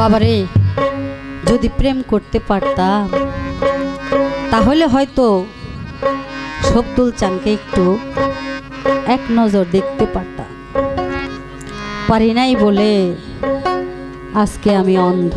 বাবারে, যদি প্রেম করতে পারতাম, তাহলে হয়তো শব্দুল চানকে একটু এক নজর দেখতে পারতাম। পারি নাই বলে আজকে আমি অন্ধ।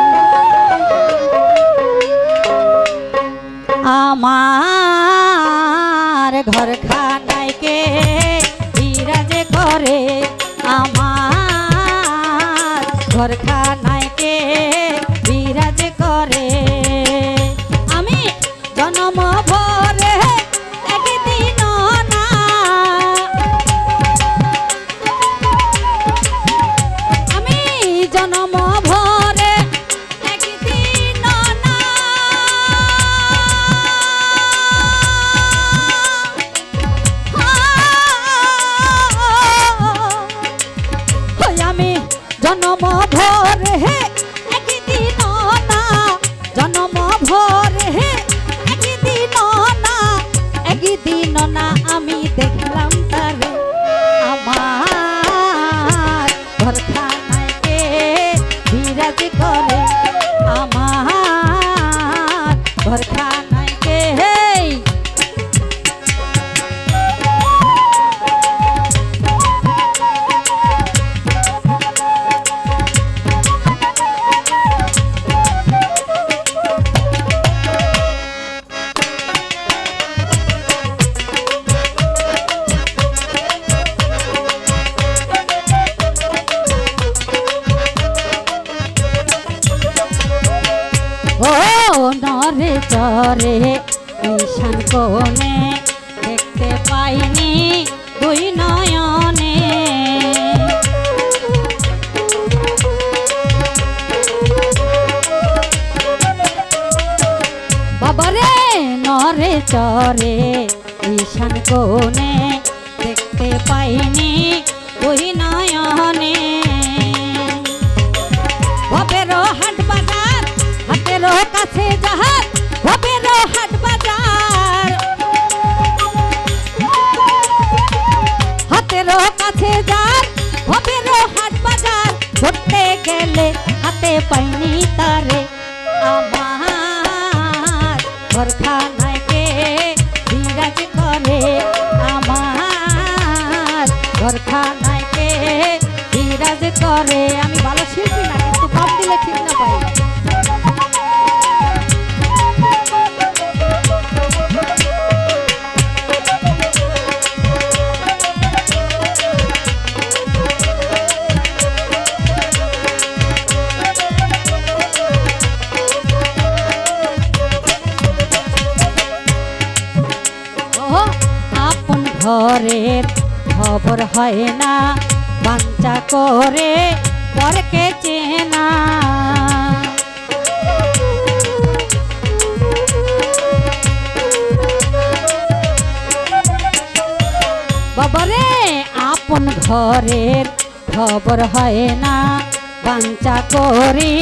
আমার ঘর খানায় কে বিরাজে করে আমি জনম ভরে একদিন না আমি জনম ভরে একদিন আমি জনম ভরে একদিন না। জনম হে একদিন না। একদিন না আমি দেখলাম চরে ঈশান কোণে দেখতে পাইনি দুই নয়নে। বাবারে, নরে চরে ঈশান কোণে দেখতে পাইনি দুই নয়নে। ভবেরও হাট বাজার, হাটেরও কাছে ঘরখানায় কে বিরাজ করে? আমি ভালো শিল্পী না, কিন্তু কম দিলে ঠিক না পাই ঘরের খবর হয় না বাঞ্চা করে পরকে চেনা বাবারে, আপন ঘরের খবর হয় না বাঞ্চা করি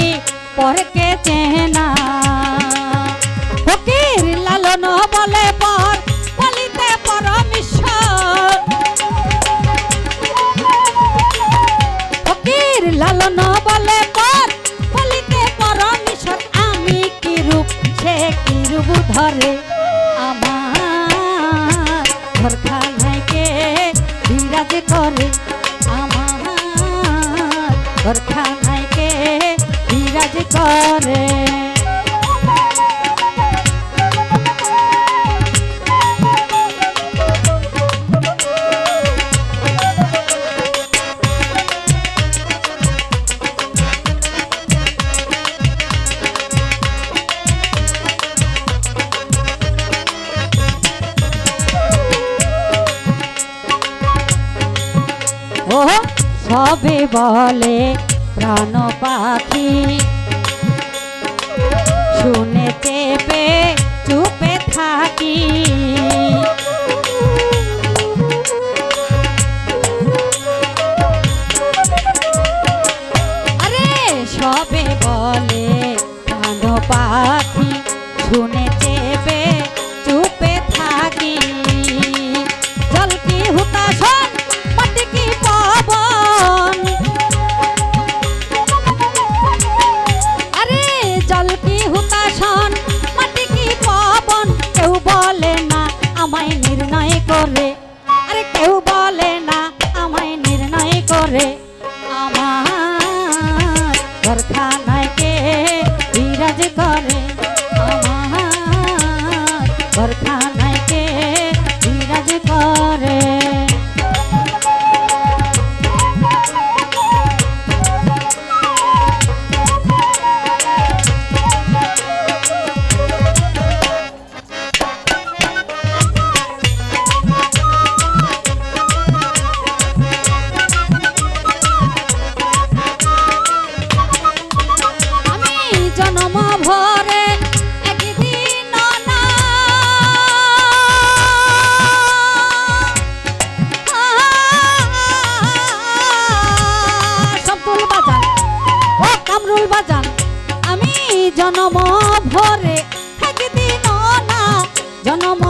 পরকে চেনা ফকির লালন বলে পর ঘরখানায় কে বিরাজ করে? ও বলে প্রাণ পাখি? শুনে চেপে চুপে করে। আরে কেউ বলে না আমায় নির্ণয় করে। আমার ঘরখানায় কে বিরাজ করে। জনম ভরে একদিন না জনম